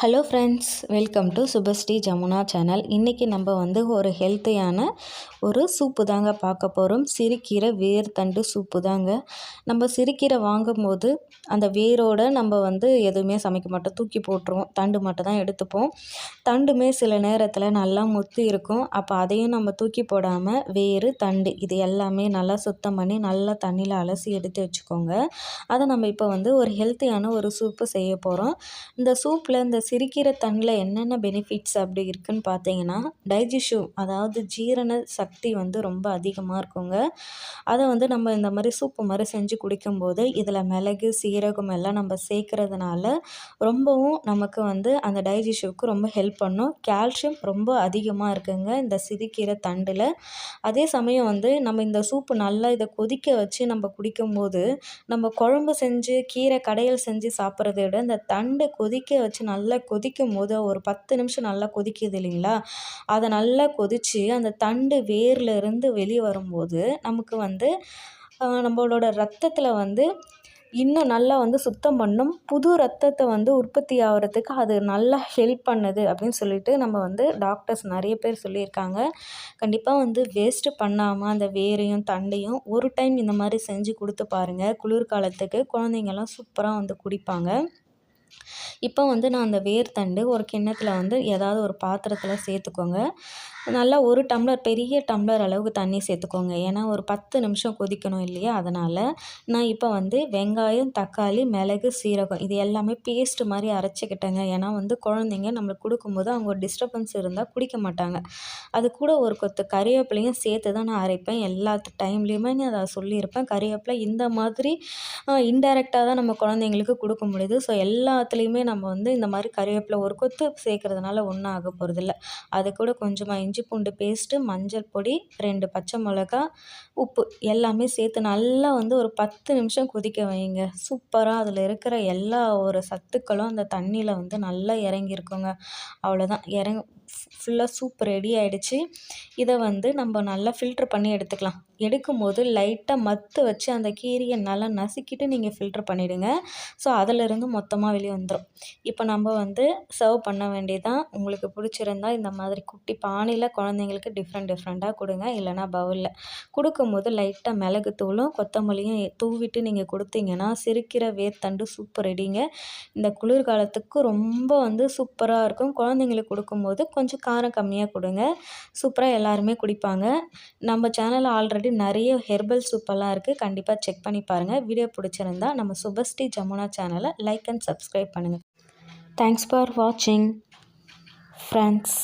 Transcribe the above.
Hello friends welcome to Subhashree Jamuna channel இன்றைக்கி நம்ம வந்து ஒரு ஹெல்த்தியான ஒரு சூப்பு தாங்க பார்க்க போகிறோம் சிறுக்கீரை வேர் தண்டு சூப்பு தாங்க. நம்ம சிறுக்கீரை வாங்கும்போது அந்த வேரோடு நம்ம வந்து எதுவுமே சமைக்க மாட்டோம். தூக்கி போட்டுருவோம். தண்டு மட்டும் தான் எடுத்துப்போம். தண்டுமே சில நேரத்தில் நல்லா முத்து இருக்கும். அப்போ அதையும் நம்ம தூக்கி போடாமல் வேறு தண்டு இது எல்லாமே நல்லா சுத்தம் பண்ணி நல்லா தண்ணியில் அலசி எடுத்து வச்சுக்கோங்க. அதை நம்ம இப்போ வந்து ஒரு ஹெல்த்தியான ஒரு சூப்பு செய்ய போகிறோம் இந்த சூப்பில் இந்த சிரிக்கிற தண்ணில் என்னென்ன பெனிஃபிட்ஸ் அப்படி இருக்குதுன்னு பார்த்தீங்கன்னா டைஜிஷிவ் அதாவது ஜீரண சக்தி வந்து ரொம்ப அதிகமாக இருக்குங்க. அதை வந்து நம்ம இந்த மாதிரி சூப்பு மாதிரி செஞ்சு குடிக்கும்போது இதில் மிளகு சீரகம் எல்லாம் நம்ம சேர்க்கறதுனால ரொம்பவும் நமக்கு வந்து அந்த டைஜிஷிவ்க்கு ரொம்ப ஹெல்ப் பண்ணும். கால்சியம் ரொம்ப அதிகமாக இருக்குங்க இந்த சிரிக்கிற தண்டில். அதே சமயம் வந்து நம்ம இந்த சூப்பு நல்லா இதை கொதிக்க வச்சு நம்ம குடிக்கும்போது நம்ம குழம்பு செஞ்சு கீரை கடையில் செஞ்சு சாப்பிட்றத விட இந்த தண்டை கொதிக்க வச்சு நல்லா கொதிக்கும் போது ஒரு பத்து நிமிஷம் நல்லா கொதிக்குது இல்லைங்களா? அதை நல்லா கொதித்து அந்த தண்டு வேர்லேருந்து வெளியே வரும்போது நமக்கு வந்து நம்மளோட ரத்தத்தில் வந்து இன்னும் நல்லா வந்து சுத்தம் பண்ணும். புது ரத்தத்தை வந்து உற்பத்தி ஆகிறதுக்கு அது நல்லா ஹெல்ப் பண்ணுது அப்படின்னு சொல்லிட்டு நம்ம வந்து டாக்டர்ஸ் நிறைய பேர் சொல்லியிருக்காங்க. கண்டிப்பாக வந்து வேஸ்ட்டு பண்ணாமல் அந்த வேரையும் தண்டையும் ஒரு டைம் இந்த மாதிரி செஞ்சு கொடுத்து பாருங்கள் குளிர்காலத்துக்கு குழந்தைங்கள்லாம் சூப்பராக வந்து குடிப்பாங்க. இப்போ வந்து நான் அந்த வேர்த்தண்டு ஒரு கிண்ணத்தில் வந்து ஏதாவது ஒரு பாத்திரத்தில் சேர்த்துக்கோங்க. நல்லா ஒரு டம்ளர் பெரிய டம்ளர் அளவுக்கு தண்ணி சேர்த்துக்கோங்க. ஏன்னா ஒரு பத்து நிமிஷம் கொதிக்கணும் இல்லையா? அதனால் நான் இப்போ வந்து வெங்காயம் தக்காளி மிளகு சீரகம் இது எல்லாமே பேஸ்ட் மாதிரி அரைச்சிக்கிட்டேங்க. ஏன்னா வந்து குழந்தைங்க நம்மளுக்கு கொடுக்கும்போது அவங்க ஒரு டிஸ்டர்பன்ஸ் இருந்தால் குடிக்க மாட்டாங்க. அது கூட ஒரு கொத்து கறிவேப்பிலையும் சேர்த்து தான் நான் அரைப்பேன். எல்லா டைம்லேயுமே நான் அதை சொல்லியிருப்பேன். கறிவேப்பிலை இந்த மாதிரி இன்டெரக்டாக தான் நம்ம குழந்தைங்களுக்கு கொடுக்க முடியுது. ஸோ எல்லாத்துலேயுமே நம்ம வந்து இந்த மாதிரி கறிவேப்பிலை ஒரு கொத்து சேர்க்குறதுனால ஒன்றும் ஆக போகிறதில்ல அது கூட கொஞ்சமாக இஞ்சி பூண்டு பேஸ்ட்டு மஞ்சள் பொடி ரெண்டு பச்சை மிளகா உப்பு எல்லாமே சேர்த்து நல்லா வந்து ஒரு பத்து நிமிஷம் கொதிக்க வைங்க. சூப்பராக அதில் இருக்கிற எல்லா ஒரு சத்துக்களும் அந்த தண்ணியில் வந்து நல்லா இறங்கியிருக்குங்க. அவ்வளோதான் இறங்க ஃபுல்லாக சூப் ரெடி ஆகிடுச்சி இதை வந்து நம்ம நல்லா ஃபில்ட்ரு பண்ணி எடுத்துக்கலாம். எடுக்கும்போது லைட்டாக மத்து வச்சு அந்த கீரையை நல்லா நசுக்கிட்டு நீங்கள் ஃபில்ட்ரு பண்ணிவிடுங்க ஸோ அதிலிருந்து மொத்தமாக வெளியே வந்துடும் இப்போ நம்ம வந்து சர்வ் பண்ண வேண்டியதான் உங்களுக்கு பிடிச்சிருந்தா இந்த மாதிரி குட்டி பானையில் குழந்தைங்களுக்கு டிஃப்ரெண்ட் டிஃப்ரெண்ட்டாக கொடுங்க. இல்லைனா பவுலில் கொடுக்கும்போது லைட்டாக மிளகுத்தூளும் கொத்தமல்லியும் தூவிட்டு நீங்கள் கொடுத்தீங்கன்னா சிரிக்கிற வேர்த்தண்டு சூப்பர் ரெடிங்க இந்த குளிர்காலத்துக்கு ரொம்ப வந்து சூப்பராக இருக்கும். குழந்தைங்களுக்கு கொடுக்கும்போது கொஞ்சம் காரம் கம்மியாக கொடுங்க. சூப்பராக எல்லாருமே குடிப்பாங்க. நம்ம சேனலில் ஆல்ரெடி ஆல்ரெடி நிறைய ஹெர்பல் சூப்பெல்லாம் இருக்குது கண்டிப்பாக செக் பண்ணி பாருங்கள் வீடியோ பிடிச்சிருந்தா நம்ம சுபஸ்ரீ ஜமுனா சேனலை லைக் அண்ட் சப்ஸ்கிரைப் பண்ணுங்கள் தேங்க்ஸ் ஃபார் வாட்சிங் ஃப்ரெண்ட்ஸ்